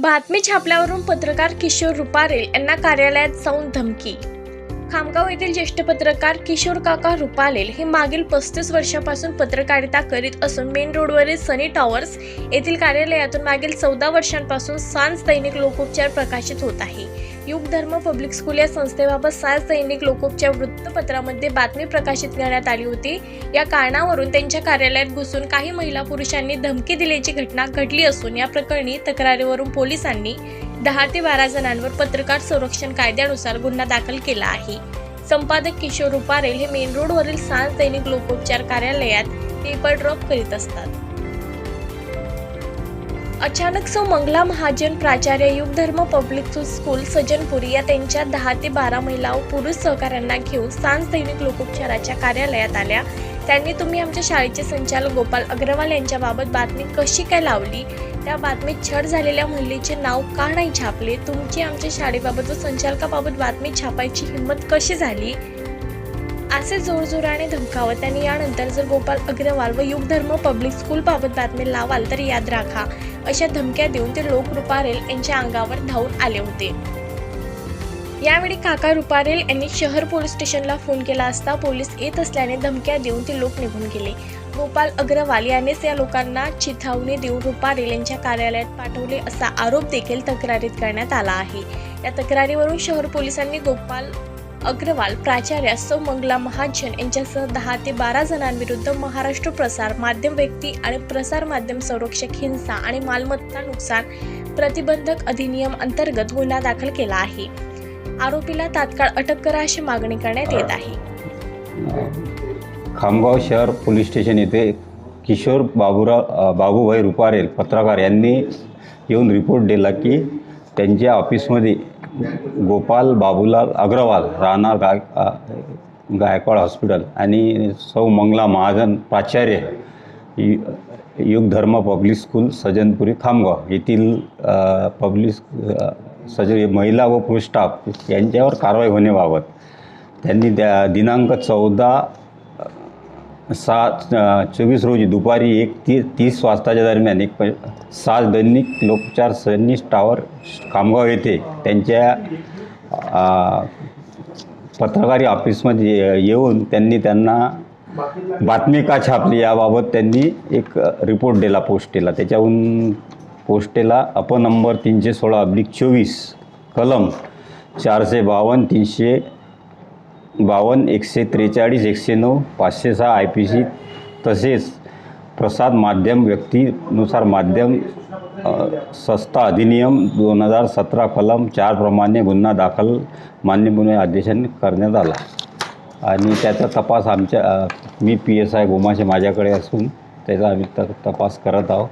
बातमी छापल्यावरून पत्रकार किशोर रुपारे यांना कार्यालयात जाऊन धमकी. खामगाव येथील ज्येष्ठ पत्रकार किशोर काका रुपालेल हे मागील पस्तीस वर्षापासून पत्रकारिता करीत असून मेन रोडवरील सनी टॉवर्स येथील कार्यालयातून मागील चौदा वर्षांपासून सांस दैनिक लोकोपचार प्रकाशित होत आहे. युग धर्म पब्लिक स्कूल या संस्थेबाबत सांस दैनिक लोकोपचार वृत्तपत्रामध्ये बातमी प्रकाशित करण्यात आली होती. या कारणावरून त्यांच्या कार्यालयात घुसून काही महिला पुरुषांनी धमकी दिल्याची घटना घडली असून या प्रकरणी तक्रारीवरून पोलिसांनी दहा ते बारा जणांवर पत्रकार संरक्षण कायद्यानुसार गुन्हा दाखल केला आहे. संपादक किशोर रुपारेल हे मेन रोडवरील सांस दैनिक लोकोपचार कार्यालयात पेपर ड्रॉप करीत असतात. अचानक सौ मंगला महाजन प्राचार्य युगधर्म पब्लिक स्कूल सज्जनपुरी या त्यांच्या दहा ते बारा महिला व पुरुष सहकाऱ्यांना घेऊन सांज दैनिक लोकोपचाराच्या कार्यालयात आल्या. त्यांनी तुम्ही आमच्या शाळेचे संचालक गोपाल अग्रवाल यांच्याबाबत बातमी कशी काय लावली? त्या बातमीत छड झालेल्या महिलेचे नाव का नाही छापले? तुमची आमच्या शाळेबाबत व संचालकाबाबत बातमी छापायची हिंमत कशी झाली? असे जोरजोराने धमकावत त्यांनी यानंतर जर गोपाल अग्रवाल व युगधर्म पब्लिक स्कूलबाबत बातमी लावाल तर याद राखा. अशा धमक्या देऊन ते लोक रुपारेल यांच्या अंगावर धावून आले होते. यावेळी काका रुपारेल यांनी शहर पोलीस स्टेशनला फोन केला असता पोलीस येत असल्याने धमक्या देऊन ते लोक निघून गेले. गोपाल अग्रवाल यानेच या लोकांना चिथावणी देऊन रुपारेल यांच्या कार्यालयात पाठवले असा आरोप देखील तक्रारीत करण्यात आला आहे. या तक्रारीवरून शहर पोलिसांनी गोपाल अग्रवाल प्राचार्य सौमंगला महाजन यांच्यासह दहा ते बारा जणांविरुद्ध महाराष्ट्र प्रसार माध्यम व्यक्ती आणि प्रसार माध्यम संरक्षक हिंसा आणि मालमत्ता नुकसान प्रतिबंधक अधिनियम अंतर्गत गुन्हा दाखल केला आहे. आरोपीला तात्काळ अटक करा अशी मागणी करण्यात येत आहे. खामगाव शहर पोलीस स्टेशन येथे किशोर बाबूराव बाबूभाई रुपारेल पत्रकार यांनी येऊन रिपोर्ट दिला की त्यांच्या ऑफिसमध्ये गोपाल बाबूलाल अग्रवाल राहणार गाय गायकवाड हॉस्पिटल आणि सौ मंगला महाजन प्राचार्य यु- पब्लिक स्कूल सजनपुरी खामगाव येथील पब्लिक सज महिला व पुरुष स्टाफ यांच्यावर कारवाई होण्याबाबत त्यांनी त्या दिनांक चौदा सात चोवीस रोजी दुपारी एक ती तीस वाजताच्या दरम्यान एक प सात दैनिक लोकचार सैनिक टावर खामगाव येथे त्यांच्या पत्रकारी ऑफिसमध्ये येऊन त्यांनी त्यांना बातमी का छापली याबाबत त्यांनी एक रिपोर्ट दिला पोस्टेला त्याच्याहून पोस्टेला अप नंबर तीनशे सोळा अब्लिक चोवीस कलम चारशे बावन्न तीनशे बावन्न एकशे त्रेचाळीस एकशे नऊ पाचशे सहा आय पी सी तसेच प्रसाद माध्यम व्यक्तीनुसार माध्यम संस्था अधिनियम दोन हजार सतरा कलम चारप्रमाणे गुन्हा दाखल मान्य आदेशन करण्यात आला. आणि त्याचा तपास आमच्या मी पी एस आय गोमाशे माझ्याकडे असून त्याचा आम्ही त तपास करत आहोत.